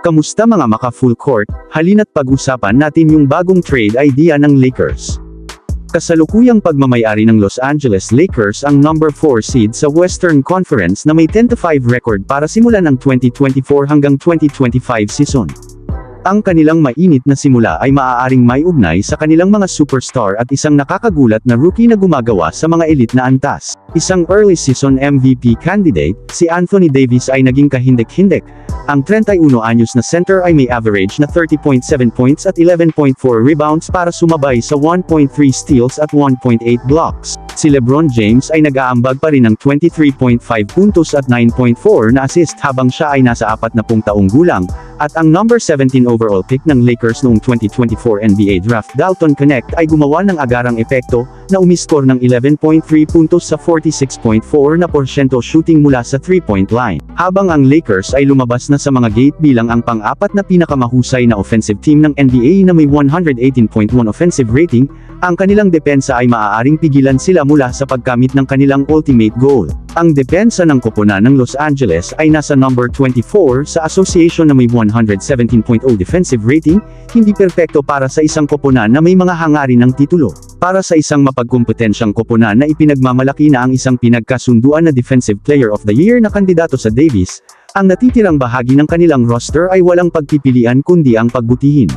Kamusta mga maka full court, halina't pag-usapan natin yung bagong trade idea ng Lakers. Kasalukuyang pagmamayari ng Los Angeles Lakers ang number 4 seed sa Western Conference na may 10-5 record para simulan ang 2024 hanggang 2025 season. Ang kanilang mainit na simula ay maaaring may ugnay sa kanilang mga superstar at isang nakakagulat na rookie na gumagawa sa mga elite na antas. Isang early season MVP candidate, si Anthony Davis ay naging kahindik-hindik. Ang 31 anyos na center ay may average na 30.7 points at 11.4 rebounds para sumabay sa 1.3 steals at 1.8 blocks. Si LeBron James ay nag-aambag pa rin ng 23.5 puntos at 9.4 na assist habang siya ay nasa 40 taong gulang, at ang number 17 overall pick ng Lakers noong 2024 NBA Draft Dalton Connect ay gumawa ng agarang epekto, na umiskor ng 11.3 puntos sa 46.4 na porsyento shooting mula sa 3-point line. Habang ang Lakers ay lumabas na sa mga gate bilang ang pang-apat na pinakamahusay na offensive team ng NBA na may 118.1 offensive rating, ang kanilang depensa ay maaaring pigilan sila mula sa pagkamit ng kanilang ultimate goal. Ang depensa ng koponan ng Los Angeles ay nasa number 24 sa association na may 117.0 defensive rating, hindi perpekto para sa isang koponan na may mga hangarin ng titulo. Para sa isang mapagkumpetensyang koponan na ipinagmamalaki na ang isang pinagkasunduan na Defensive Player of the Year na kandidato sa Davis, ang natitirang bahagi ng kanilang roster ay walang pagpipilian kundi ang pagbutihin.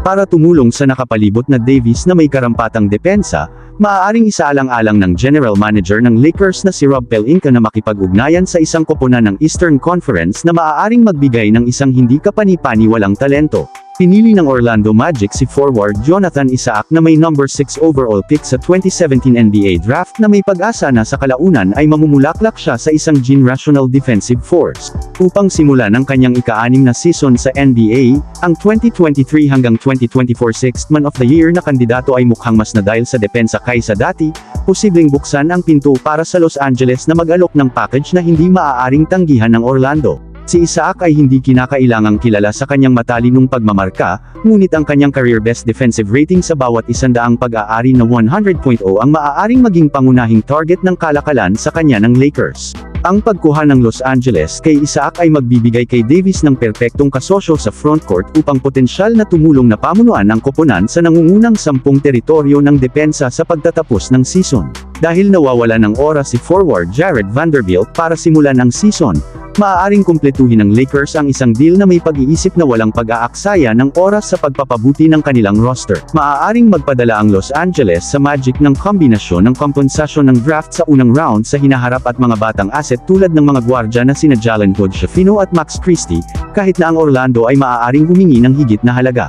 Para tumulong sa nakapalibot na Davis na may karampatang depensa, maaaring isaalang-alang ng General Manager ng Lakers na si Rob Pelinka na makipag-ugnayan sa isang koponan ng Eastern Conference na maaaring magbigay ng isang hindi kapani-paniwalang talento. Pinili ng Orlando Magic si forward Jonathan Isaac na may number 6 overall pick sa 2017 NBA Draft na may pag-asa na sa kalaunan ay mamumulaklak siya sa isang generational defensive force. Upang simulan ang kanyang ika-anim na season sa NBA, ang 2023 hanggang 2024 Sixth Man of the Year na kandidato ay mukhang mas na dahil sa depensa kaysa dati, posibleng buksan ang pinto para sa Los Angeles na mag-alok ng package na hindi maaaring tanggihan ng Orlando. Si Isaac ay hindi kinakailangang kilala sa kanyang matalinong pagmamarka, ngunit ang kanyang career best defensive rating sa bawat isandaang pag-aari na 100.0 ang maaaring maging pangunahing target ng kalakalan sa kanya ng Lakers. Ang pagkuha ng Los Angeles kay Isaac ay magbibigay kay Davis ng perpektong kasosyo sa frontcourt upang potensyal na tumulong na pamunuan ang koponan sa nangungunang sampung teritoryo ng depensa sa pagtatapos ng season. Dahil nawawala ng oras si forward Jared Vanderbilt para simulan ang season, maaaring kumpletuhin ng Lakers ang isang deal na may pag-iisip na walang pag-aaksaya ng oras sa pagpapabuti ng kanilang roster. Maaaring magpadala ang Los Angeles sa Magic ng kombinasyon ng kompensasyon ng draft sa unang round sa hinaharap at mga batang asset tulad ng mga gwardya na sina Jalen Hood Shafino at Max Christie, kahit na ang Orlando ay maaaring humingi ng higit na halaga.